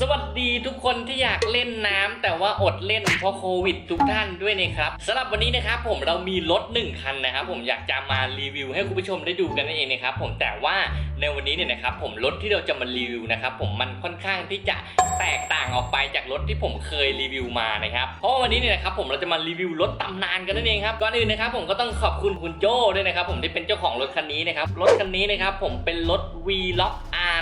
สวัสดีทุกคนที่อยากเล่นน้ำแต่ว่าอดเล่นเพราะโควิดทุกท่านด้วยนะครับสำหรับวันนี้นะครับผมเรามีรถ1คันนะครับผมอยากจะมารีวิวให้คุณผู้ชมได้ดูกันนั่นเองนะครับผมแต่ว่าในวันนี้เนี่ยนะครับผมรถที่เราจะมารีวิวนะครับผมมันค่อนข้างที่จะแตกต่างออกไปจากรถที่ผมเคยรีวิวมานะครับเพราะว่าวันนี้เนี่ยนะครับผมเราจะมารีวิวรถตำนานกันนั่นเองครับก่อนอื่นนะครับผมก็ต้องขอบคุณคุณโจ้ด้วยนะครับผมที่เป็นเจ้าของรถคันนี้นะครับรถคันนี้นะครับผมเป็นรถ V Lock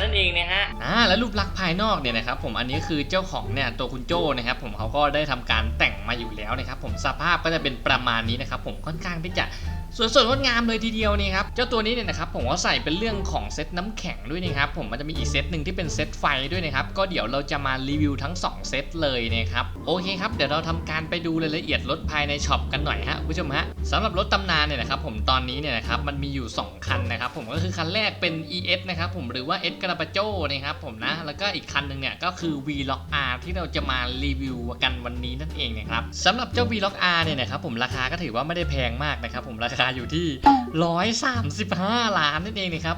นั่นเองนะฮะอ่าแล้วรูปลักษณ์ภายนอกเนี่ยนะครับผมอันนี้คือเจ้าของเนี่ยตัวคุณโจ้นะครับผมเขาก็ได้ทำการแต่งมาอยู่แล้วนะครับผมสภาพก็จะเป็นประมาณนี้นะครับผมค่อนข้างที่จะ สวยสดงดงามเลยทีเดียวนี่ครับเจ้าตัวนี้เนี่ยนะครับผมก็ใส่เป็นเรื่องของเซตน้ำแข็งด้วยนะครับผมมันจะมีอีกเซตหนึ่งที่เป็นเซตไฟด้วยนะครับก็เดี๋ยวเราจะมารีวิวทั้ง 2 เซตเลยนะครับโอเคครับเดี๋ยวเราทำการไปดูรายละเอียดรถภายในช็อปกันหน่อยฮะผู้ชมฮะสำหรับรถตำนานเนี่ยนะครับผมตอนนี้เนี่ยนะครับมันมีอยู่ 2 คันนะครับผมก็คือคันแรกเป็น ES นะครับผมหรือว่า S กระปะโจนะครับผมนะแล้วก็อีกคันหนึ่งเนี่ยก็คือ V Lock R ที่เราจะมารีวิวกันวันนี้นั่นเองนะครับสำหรับเจ้า V Lock R เนี่ยนะครับผมราคาก็ถือว่าไม่ได้แพงมากนะครับผมราคาอยู่ที่ 135 ล้านนั่นเองนะครับ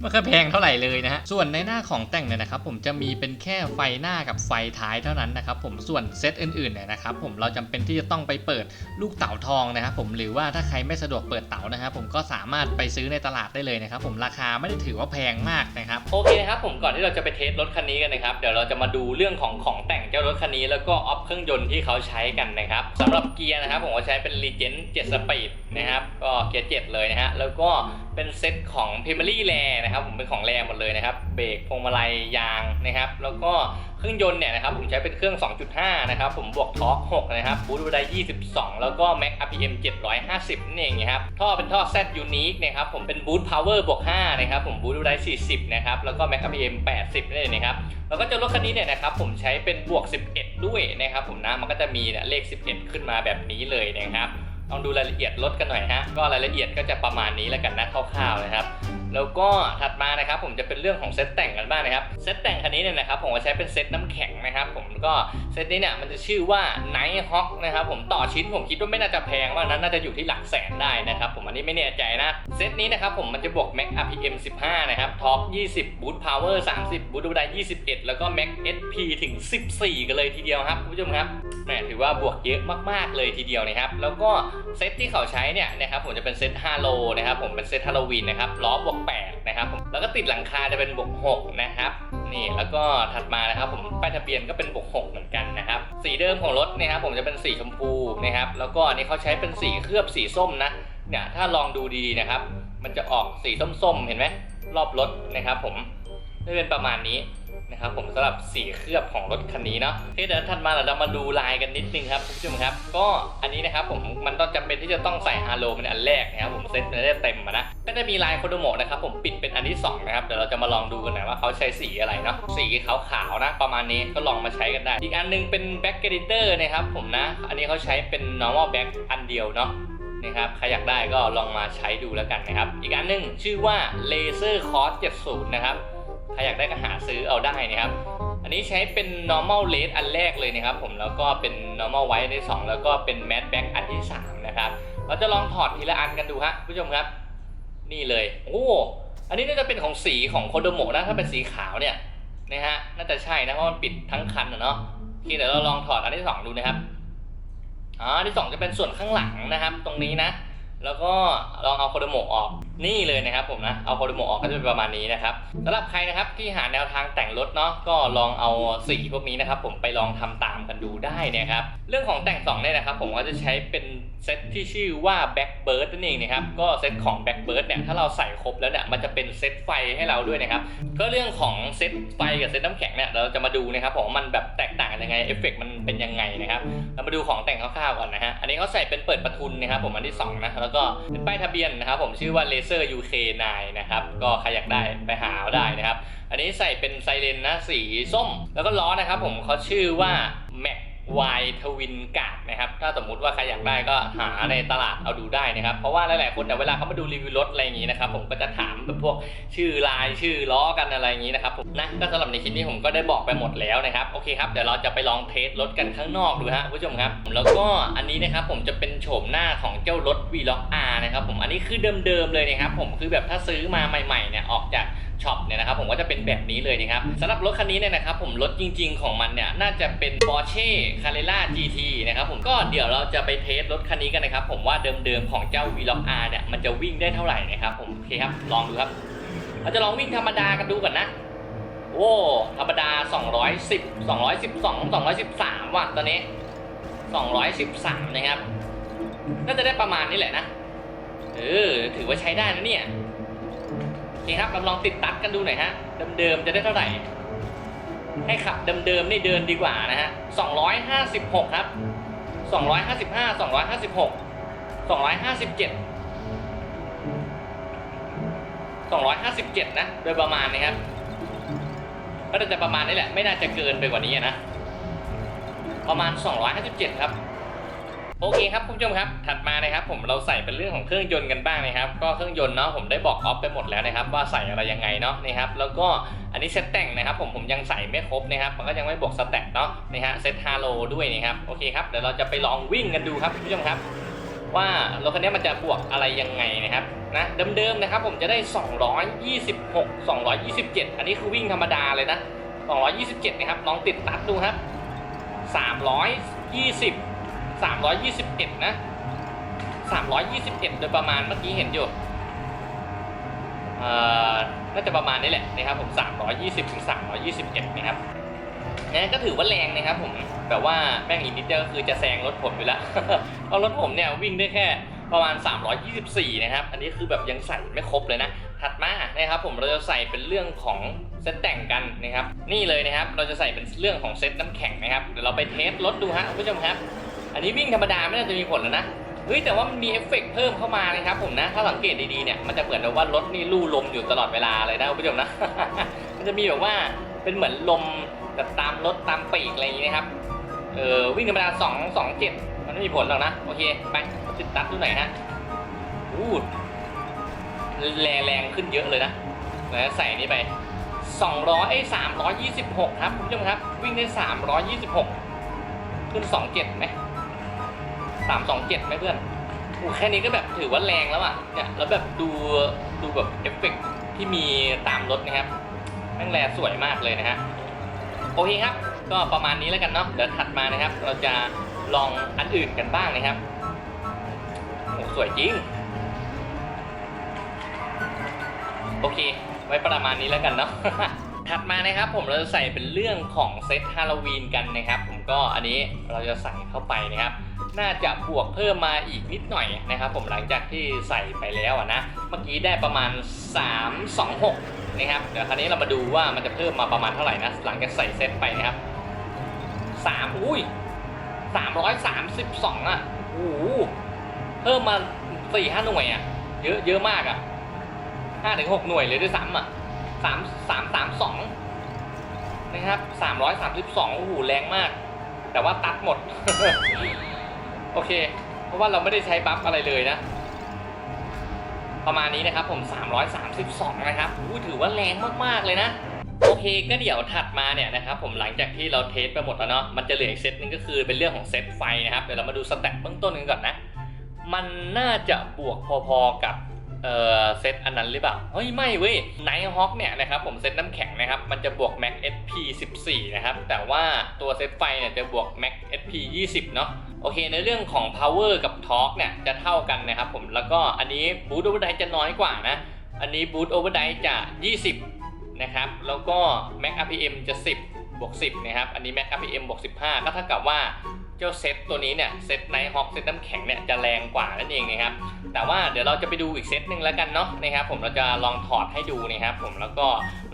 ไม่ค่อยแพงเท่าไหร่เลยนะฮะ ส่วนในหน้าของแต่งเนี่ยนะครับ ผมจะมีเป็นแค่ไฟหน้ากับไฟท้ายเท่านั้นนะครับ ผมส่วนเซตอื่นๆเนี่ยนะครับ ผมเราจำเป็นที่จะต้องไปเปิดลูกเต๋าทองนะครับ ผมหรือว่าถ้าใครไม่สะดวกเปิดเต๋านะครับ ผมก็สามารถไปซื้อในตลาดได้เลยนะครับ ผมราคาไม่ได้ถือว่าแพงมากนะครับโอเคครับ ผมก่อนที่เราจะไปเทสรถคันนี้กันนะครับเดี๋ยวเราจะมาดูเรื่องของของแต่งเจ้ารถคันนี้แล้วก็ออฟเครื่องยนต์ที่เขาใช้กันนะครับสำหรับเกียร์นะครับ ผมก็ใช้เป็น Legend 7 Speed นะครับก็เกียร์7เลยนะฮะแล้วก็เป็นเซตของ p r i m a r y r a นะครับผมเป็นของแรหมดเลยนะครับเบรกพวงมาลัยยางนะครับ แล้วก็เครื่องยนต์เนี่ยนะครับผมใช้เป็นเครื่อง 2.5 นะครับ ผมบวกทอร์ก6นะครับบูทได้22 แล้วก็ Max RPM 750นั่นเองนะครับท่อเป็นท่อ Z Unique นะครับผมเป็นบูท Power บวก5นะครับผมบูทได้40 นะครับ แล้วก็ Max RPM 80นั่นเองนะครับแล้วก็เจ้ารถคันนี้เนี่ยนะครับผมใช้เป็นบวก 11 ด้วยนะครับผมนะมันก็จะมีเนี่ยเลข 11 ขึ้นมาแบบนี้เลยนะครับ ลองดูรายละเอียดรถกันหน่อยฮะก็รายละเอียดก็จะประมาณนี้แล้วกันนะคร่าวๆนะครับแล้วก็ถัดมานะครับผมจะเป็นเรื่องของเซตแต่งกันบ้างนะครับเซตแต่งคันนี้เนี่ยนะครับผมจะใช้เป็นเซตน้ำแข็งนะครับผมก็เซตนี้เนี่ยมันจะชื่อว่า Night Hawk นะครับผมต่อชิ้นผมคิดว่าไม่น่าจะแพงมานั้นน่าจะอยู่ที่หลักแสนได้นะครับผมอันนี้ไม่แน่ใจนะเซตนี้นะครับผมมันจะบวก Max RPM 15 นะครับท็อป20 Boost Power 30 Boost ได้21 แล้วก็ Max SP ถึง 14 กันเลยทีเดียวครับคุณผู้ชมครับแหมถือว่าบวกเยอะมากๆเลยทีเดียวนะครับแล้วก็เซตที่เขาใช้เนี่ยนะครับผมจะเป็นเซต5โลนะครับผมเป็นเซตฮาโลวีนนะครับล้อบวก8นะครับผมแล้วก็ติดหลังคาจะเป็นบวก6นะครับ นี่แล้วก็ถัดมานะครับผมป้ายทะเบียนก็เป็นบวก6เหมือนกันนะครับสีเดิมของรถนะครับผมจะเป็นสีชมพูนะครับแล้วก็อันนี้เขาใช้เป็นสีเคลือบสีส้มนะเนี่ยถ้าลองดูดีนะครับ มันจะออกสีส้มๆเห็นไหมรอบรถนะครับผมจะเป็นประมาณนี้ นะครับผมสำหรับสีเคลือบของรถคันนี้เนาะโอเคเดี๋ยวถัดมาเรามาดูลายกันนิดนึงครับคุณผู้ชมครับ ก็อันนี้นะครับผมมันต้องจำเป็นที่จะต้องใส่ฮาโลเป็นอันแรกนะครับผมเซ็ตมันได้เต็มนะก็จะมีลายโคโดโมะนะครับผมปิดเป็นอันที่สองนะครับเดี๋ยวเราจะมาลองดูกันหน่อยว่าเขาใช้สีอะไรเนาะสีขาวๆนะ ประมาณนี้ก็ลองมาใช้กันได้ อีกอันหนึงเป็นแบ็กเกดิเตอร์นะครับผมนะ อันนี้เขาใช้เป็น normal back อันเดียวเนาะนะครับใครอยากได้ก็ลองมาใช้ดูแล้วกันนะครับ อีกอันหนึงชื่อว่า Laser Cross 70 นะครับ ใครอยากได้ก็หาซื้อเอาได้นะครับ อันนี้ใช้เป็น normal red อันแรกเลยนะครับ ผมแล้วก็เป็น normal white อันที่ 2 แล้วก็เป็น matte black อันที่ 3 นะครับ เราจะลองถอดทีละอันกันดูฮะผู้ชมครับ นี่เลย โอ้อันนี้น่าจะเป็นของสีของโคโดโมะนะถ้าเป็นสีขาวเนี่ยนะฮะน่าจะใช่นะเพราะมันปิดทั้งคันอะเนาะโอเดี๋ยวเราลองถอดอันที่สองดูนะครับอ๋อที่สองจะเป็นส่วนข้างหลังนะครับ ตรงนี้นะ แล้วก็ลองเอาโคโดโมะออก นี่เลยนะครับผมนะ เอาโคโดโมออกก็จะเป็นประมาณนี้นะครับสำหรับใครนะครับที่หาแนวทางแต่งรถเนาะก็ลองเอาสีพวกนี้นะครับผมไปลองทำตามกันดูได้นะครับ เรื่องของแต่งสองเนี่ยนะครับผมก็จะใช้เป็นเซตที่ชื่อว่า Blackbird นั่นเองนะครับ ก็เซตของ Blackbird เนี่ยถ้าเราใส่ครบแล้วเนี่ยมันจะเป็นเซตไฟให้เราด้วยนะครับ ก็เรื่องของเซตไฟกับเซตน้ำแข็งเนี่ยเราจะมาดูนะครับผมว่ามันแบบแตกต่างกันยังไงเอฟเฟกต์มันเป็นยังไงนะครับเรามาดูของแต่งคร่าวๆก่อนนะฮะอันนี้เขาใส่เป็นเปิดประทุนนะครับผมอันที่2นะแล้วก็เป็นป้ายทะเบียนนะครับผมชื่อว่า Laser UK9 นะครับก็ใครอยากได้ไปหาเอาได้นะครับ อันนี้ใส่เป็นไซเรนนะสีส้ม แล้วก็ล้อนะครับผมเขาชื่อว่า Mac Y Twin Guard นะครับ ถ้าสมมุติว่าใครอยากได้ก็หาในตลาดเอาดูได้นะครับ เพราะว่าหลายๆคนแต่เวลาเขามาดูรีวิวรถอะไรอย่างนี้นะครับ ผมก็จะถามแบบพวกชื่อลายชื่อล้อกันอะไรอย่างนี้นะครับผมนะก็สำหรับในคลิปนี้ผมก็ได้บอกไปหมดแล้วนะครับ โอเคครับ เดี๋ยวเราจะไปลองเทสรถกันข้างนอกดูฮะผู้ชมครับ แล้วก็อันนี้นะครับผมจะเป็นโฉมหน้าของเจ้ารถ v l o g R นะครับผม อันนี้คือเดิมๆเลยนะครับ ผม คือแบบถ้าซื้อมาใหม่ๆเนี่ยออกจาก ช็อปเนี่ยนะครับผมก็จะเป็นแบบนี้เลยนะครับสำหรับรถคันนี้เนี่ยนะครับผมรถจริง ๆ ของมันเนี่ยน่าจะเป็น Porsche Carrera GT นะครับผมก็เดี๋ยวเราจะไปเทสรถคันนี้กันนะครับผมว่าเดิมๆของเจ้า v l o g R เนี่ยมันจะวิ่งได้เท่าไหร่นะครับผมโอเคครับลองดูครับเราจะลองวิ่งธรรมดากันดูก่อนนะโอ้ธรรมดา 210 212 213ว่ะตอนนี้ 213 นะครับ น่าจะได้ประมาณนี้แหละนะ เออ ถือว่าใช้ได้นะเนี่ย โอเครับเราลองติดตัดกันดูหน่อยฮะเดิมๆจะได้เท่าไหร่ ให้ขับเดิมๆนี่เดินดีกว่านะฮะ256 ครับ 255 256 257 257 นะ โดยประมาณนะครับ ก็จะประมาณนี้แหละ ไม่น่าจะเกินไปกว่านี้นะ ประมาณ 257 ครับ โอเคครับคุณผู้ชมครับ ถัดมานะครับผมเราใส่เป็นเรื่องของเครื่องยนต์กันบ้างนะครับ ก็เครื่องยนต์เนาะผมได้บอกออฟไปหมดแล้วนะครับ ว่าใส่อะไรยังไงเนาะนะครับ แล้วก็อันนี้เซตแต่งนะครับ ผมผมยังใส่ไม่ครบนะครับมันก็ยังไม่บวกสแต็กเนาะนะฮะเซตฮาโลด้วยนะครับโอเคครับเดี๋ยวเราจะไปลองวิ่งกันดูครับคุณผู้ชมครับ ว่ารถคันนี้มันจะบวกอะไรยังไงนะครับนะเดิมๆนะครับ ผมจะได้ 226 227 อันนี้คือวิ่งธรรมดาเลยนะ227นะครับลองติดตัดดูครับ320 321 นะ 321 โดยประมาณเมื่อกี้เห็นอยู่เอ่อน่าจะประมาณนี้แหละนะครับผม 320ถึง321 นะครับนะก็ถือว่าแรงนะครับผมแบบว่าแม่งอีกนิดเดียวก็คือจะแซงรถผมอยู่แล้วเพราะรถผมเนี่ยวิ่งได้แค่ประมาณ 324 นะครับ อันนี้คือแบบยังใส่ไม่ครบเลยนะ ถัดมานะครับผมเราจะใส่เป็นเรื่องของเซตแต่งกันนะครับ นี่เลยนะครับ เราจะใส่เป็นเรื่องของเซตน้ำแข็งนะครับ เดี๋ยวเราไปเทสรถดูฮะคุณผู้ชมครับ อันนี้วิ่งธรรมดาไม่น่าจะมีผลแล้วนะเฮ้ยแต่ว่ามันมีเอฟเฟกต์เพิ่มเข้ามานะครับผมนะ ถ้าสังเกตดีๆเนี่ยมันจะเหมือนกับว่ารถนี่ลู่ลมอยู่ตลอดเวลาเลยนะคุณผู้ชมนะ มันจะมีแบบว่าเป็นเหมือนลมแบบตามรถตามปีกอะไรอย่างนี้นะครับ เออวิ่งธรรมดา2 2 7มันไม่มีผลหรอกนะ โอเคไปติดตัดดูหน่อยฮะอู้แรงแรงขึ้นเยอะเลยนะแล้วใส่นี่ไป200ไอ้326 ครับคุณผู้ชมครับ วิ่งได้ 326 ขึ้น 27ไหม 327ไหมเพื่อนโอ้แค่นี้ก็แบบถือว่าแรงแล้วอะเนี่ยแล้วแบบดูดูแบบเอฟเฟกต์ที่มีตามรถนะครับแม่งแลสวยมากเลยนะฮะโอเคครับ ก็ประมาณนี้แล้วกันเนาะเดี๋ยวถัดมานะครับ เราจะลองอันอื่นกันบ้างนะครับโอ้สวยจริงโอเค ไว้ประมาณนี้แล้วกันเนาะถัดมานะครับผมเราจะใส่เป็นเรื่องของเซตฮาโลวีนกันนะครับ ผมก็อันนี้เราจะใส่เข้าไปนะครับ น่าจะบวกเพิ่มมาอีกนิดหน่อยนะครับผมหลังจากที่ใส่ไปแล้วนะเมื่อกี้ได้ประมาณ 326นะครับเดี๋ยวคราวนี้เรามาดูว่ามันจะเพิ่มมาประมาณเท่าไหร่นะหลังจากใส่เซตไปนะครับ3อุ้ย332อะโอ้โหเพิ่มมา4 5หน่วยอะเยอะเยอะมากอะ5ถึง6หน่วยเลยด้วยซ้ำอะ3 3 3 2นะครับ332โอ้โหแรงมาก แต่ว่าตัดหมด โอเค เพราะว่าเราไม่ได้ใช้บัฟอะไรเลยนะ ประมาณนี้นะครับผม 332 นะครับอู้ถือว่าแรงมากๆเลยนะโอเคก็เดี๋ยวถัดมาเนี่ยนะครับผมหลังจากที่เราเทสไปหมดแล้วเนาะมันจะเหลืออีกเซตหนึงก็คือเป็นเรื่องของเซตไฟนะครับเดี๋ยวเรามาดูสแต็กเบื้องต้นกันก่อนนะ มันน่าจะบวกพอๆกับเอ่อเซตอันนั้นหรือเปล่าเฮ้ยไม่เว้ยไนท์ฮอคเนี่ยนะครับผมเซตน้ำแข็งนะครับมันจะบวก Max SP 14 นะครับแต่ว่าตัวเซตไฟเนี่ยจะบวก Max SP 20 เนาะ โอเคในเรื่องของ power กับ torque เนี่ยจะเท่ากันนะครับผมแล้วก็อันนี้ boost overdrive จะน้อยกว่านะ อันนี้ boost overdrive จะ 20 นะครับ แล้วก็ max rpm จะ 10 บวก 10 นะครับ อันนี้ max rpm บวก 15 ก็เท่ากับว่า เจ้าเซตตัวนี้เนี่ยเซตไนท์ฮอคเซตน้ำแข็งเนี่ยจะแรงกว่านั่นเองนะครับแต่ว่าเดี๋ยวเราจะไปดูอีกเซตหนึ่งแล้วกันเนาะนะครับผมเราจะลองถอดให้ดูนะครับผมแล้วก็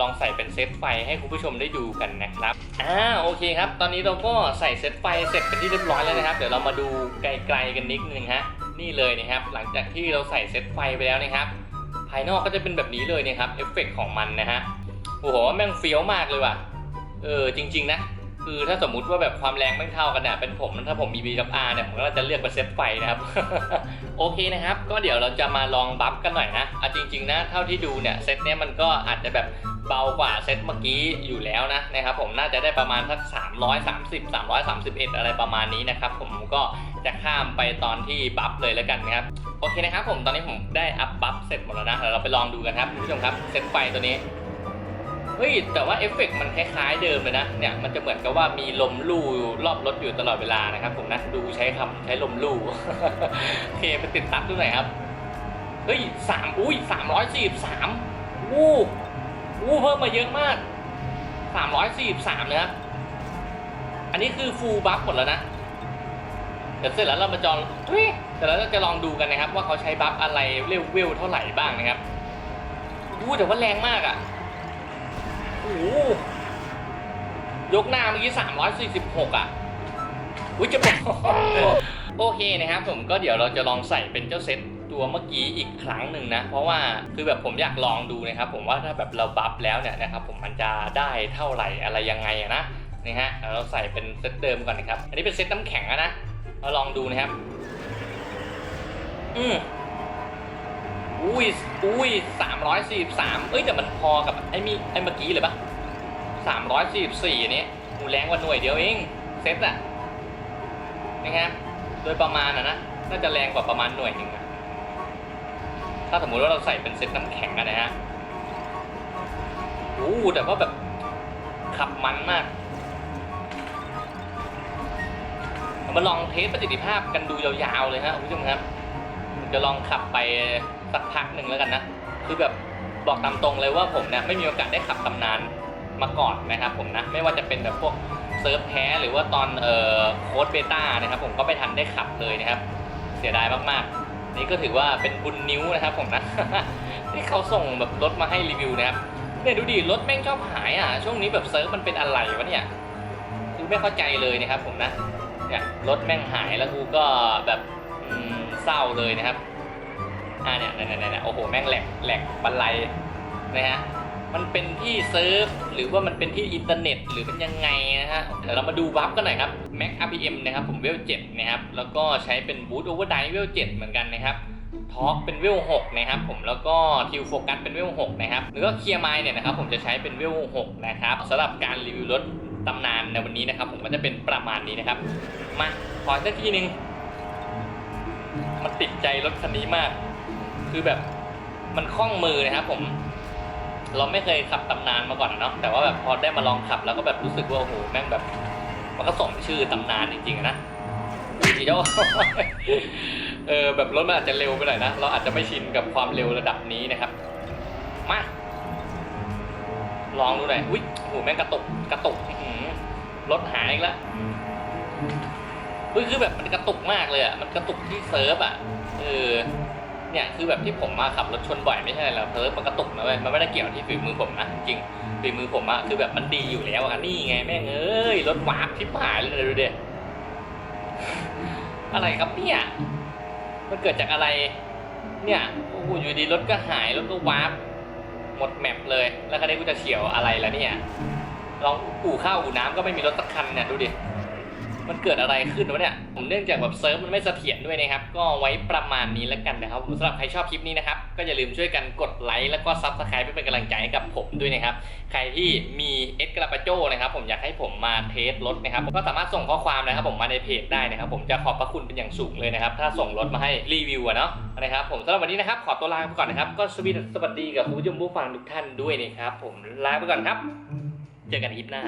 ลองใส่เป็นเซตไฟให้คุณผู้ชมได้ดูกันนะครับอ่าโอเคครับ ตอนนี้เราก็ใส่เซตไฟเสร็จเป็นที่เรียบร้อยแล้วนะครับ เดี๋ยวเรามาดูไกลๆกันนิดนึงฮะนี่เลยนะครับ หลังจากที่เราใส่เซตไฟไปแล้วนะครับ ภายนอกก็จะเป็นแบบนี้เลยนะครับเอฟเฟกต์ของมันนะฮะโอ้โหแม่งเฟี้ยวมากเลยว่ะเออจริง ๆ นะ คือถ้าสมมุติว่าแบบความแรงไม่เท่ากันเนี่ยเป็นผมถ้าผมมี B กับ R เนี่ยผมก็จะเลือกเป็นเซตไฟนะครับ โอเคนะครับ ก็เดี๋ยวเราจะมาลองบัฟกันหน่อยนะอะจริง ๆ นะเท่าที่ดูเนี่ยเซตเนี้ยมันก็อาจจะแบบเบากว่าเซตเมื่อกี้อยู่แล้วนะนะครับผมน่าจะได้ประมาณสัก 330 331 อะไรประมาณนี้นะครับผมก็จะข้ามไปตอนที่บัฟเลยแล้วกันนะครับโอเคนะครับผมตอนนี้ผมได้อัพบัฟเสร็จหมดแล้วนะเดี๋ยวเราไปลองดูกันครับคุณผู้ชมครับเซตไฟตัวนี้ เฮ้ยแต่ว่าเอฟเฟกต์มันคล้ายๆเดิมเลยนะเนี่ยมันจะเหมือนกับว่ามีลมลู่รอบรถอยู่ตลอดเวลานะครับผมนะดูใช้คำใช้ลมลู่โอเคไปติดตั้งดูหน่อยครับเฮ้ยสามอุ้ยสามร้อยสี่สามวู้วู้เพิ่มมาเยอะมากสามร้อยสี่สามนะครับอันนี้คือฟูลบัฟหมดแล้วนะเดี๋ยวเสร็จแล้วเรามาจองทุยเสร็จแล้วเราจะลองดูกันนะครับ ว่าเขาใช้บัฟอะไรเรเวลเท่าไหร่บ้างนะครับวู้แต่ว่าแรงมากอะ โอ้โหยกหน้าเมื่อกี้ 346 อะอุ้ยจะบอกโอเคนะครับผมก็เดี๋ยวเราจะลองใส่เป็นเจ้าเซตตัวเมื่อกี้อีกครั้งหนึ่งนะ เพราะว่าคือแบบผมอยากลองดูนะครับผมว่าถ้าแบบเราบัฟแล้วเนี่ยนะครับผมมันจะได้เท่าไหร่อะไรยังไงอะนะนี่ฮะเราใส่เป็นเซตเดิมก่อนนะครับ อันนี้เป็นเซตน้ำแข็งนะเราลองดูนะครับ อืม อุ้ย อุ้ยสามร้อยสี่สามเอ้ยแต่มันพอกับไอ้มีไอ้เมื่อกี้เลยปะสามร้อยสี่สี่นี้หูแรงกว่าหน่วยเดียวเอง เซตอะนะครับ โดยประมาณอะนะ น่าจะแรงกว่าประมาณหน่วยหนึ่งอะถ้าสมมุติว่าเราใส่เป็นเซตน้ำแข็งอะนะฮะโอ้แต่ว่าแบบขับมันมากมาลองเทสประสิทธิภาพกันดูยาวๆเลยฮะคุณผู้ชมครับ จะลองขับไป สักพักหนึ่งแล้วกันนะ คือแบบบอกตามตรงเลยว่าผมเนี่ยไม่มีโอกาสได้ขับตำนานมาก่อนนะครับผมนะ ไม่ว่าจะเป็นแบบพวกเซิร์ฟแท้หรือว่าตอนเอ่อโค้ดเบต้านะครับผมก็ไม่ทันได้ขับเลยนะครับ เสียดายมากๆ นี่ก็ถือว่าเป็นบุญนิ้วนะครับผมนะที่เขาส่งแบบรถมาให้รีวิวนะครับเนี่ยดูดิรถแม่งชอบหายอะช่วงนี้แบบเซิร์ฟมันเป็นอะไรวะเนี่ยคือไม่เข้าใจเลยนะครับผมนะเนี่ยรถแม่งหายแล้วกูก็แบบเศร้าเลยนะครับ อ่าเนี่ยเนี่ยเนี่ยโอ้โห แม่งแหลกแหลกบันไลนะฮะ มันเป็นที่เซิร์ฟ หรือว่ามันเป็นที่อินเทอร์เน็ต หรือเป็นยังไงนะฮะ เดี๋ยวเรามาดูบัฟกันหน่อยครับ Mac RPM นะครับ ผมเวล7นะครับ แล้วก็ใช้เป็น Boot Overdrive เวล7เหมือนกันนะครับทอร์กเป็นเวล6นะครับผมแล้วก็ทิวโฟกัสเป็นเวล6นะครับแล้วก็เคลียร์ไมล์เนี่ยนะครับผมจะใช้เป็นเวล6นะครับสำหรับการรีวิวรถตำนานในวันนี้นะครับ ผมก็จะเป็นประมาณนี้นะครับ มาขอสักทีหนึ่งมันติดใจรถคันนี้มาก คือแบบมันคล่องมือนะครับผม เราไม่เคยขับตำนานมาก่อนเนาะแต่ว่าแบบพอได้มาลองขับแล้วก็แบบรู้สึกว่าโอ้โหแม่งแบบ มันก็สมชื่อตำนานจริงๆอะนะเจ้าเออแบบรถมันอาจจะเร็วไปหน่อยนะเราอาจจะไม่ชินกับความเร็วระดับนี้นะครับมาลองดูหน่อยอุ้ยโอ้โหแม่งกระตุกกระตุกรถหายอีกแล้วเฮ้ยคือแบบมันกระตุกมากเลยอะมันกระตุกที่เซิร์ฟอะเออ เนี่ยคือแบบที่ผมมาขับรถชนบ่อยไม่ใช่อะไรหรอกเซิร์ฟมันกระตุกนะเว้ยมันไม่ได้เกี่ยวที่ฝีมือผมนะจริงฝีมือผมอะคือแบบมันดีอยู่แล้วอะนี่ไงแม่งเอ้ยรถวาร์ปทิพหายเลยดูเด็อะไรครับเนี่ยมันเกิดจากอะไร เนี่ยโอ้โหอยู่ดีรถก็หายรถก็วาร์ปหมดแมปเลย แล้วคันนี้กูจะเฉียวอะไรล่ะเนี่ยลองอู่ข้าวอู่น้ำก็ไม่มีรถสักคันเนี่ยดูดิ มันเกิดอะไรขึ้นวะเนี่ยผมเนื่องจากแบบเซิร์ฟมันไม่เสถียรด้วยนะครับ ก็ไว้ประมาณนี้แล้วกันนะครับสำหรับใครชอบคลิปนี้นะครับ ก็อย่าลืมช่วยกันกดไลค์แล้วก็ซับสไครป์เพื่อเป็นกำลังใจให้กับผมด้วยนะครับ ใครที่มีเอสกระปาโจนะครับ ผมอยากให้ผมมาเทสรถนะครับ ก็สามารถส่งข้อความนะครับผมมาในเพจได้นะครับ ผมจะขอบพระคุณเป็นอย่างสูงเลยนะครับ ถ้าส่งรถมาให้รีวิวอะเนาะนะครับ ผมสำหรับวันนี้นะครับ ขอตัวลาไปก่อนนะครับ ก็สวีสวัสดีกับคุณผู้ชมผู้ฟังทุกท่านด้วยนะครับ ผมลาไปก่อนครับ เจอกันคลิปหน้า